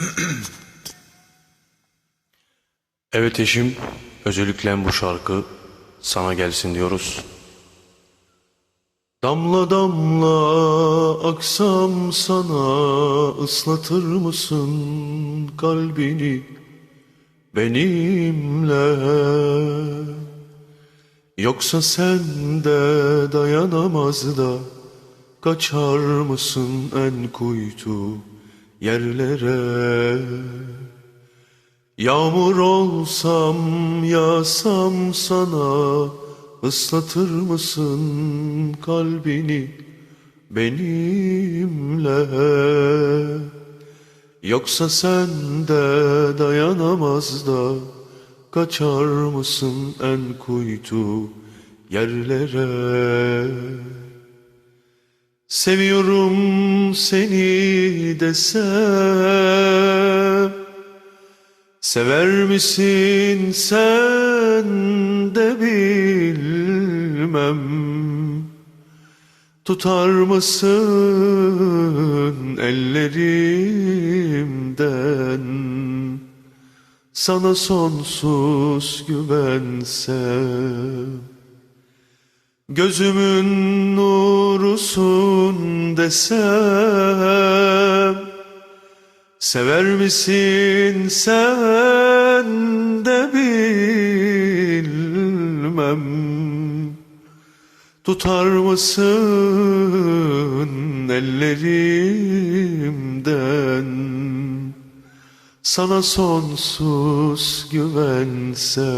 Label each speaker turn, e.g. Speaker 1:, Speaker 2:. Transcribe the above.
Speaker 1: Evet eşim, özellikle bu şarkı sana gelsin diyoruz. Damla damla aksam sana ıslatır mısın kalbini benimle? Yoksa sen de dayanamaz da kaçar mısın en kuytu yerlere? Yağmur olsam yağsam sana ıslatır mısın kalbini benimle? Yoksa sen de dayanamaz da kaçar mısın en kuytu yerlere? Seviyorum seni desem Sever misin sen de bilmem. Tutar mısın ellerimden? Sana sonsuz güvensem Gözümün nurusun desem Sever misin sen de bilmem. Tutar mısın ellerimden? Sana sonsuz güvensem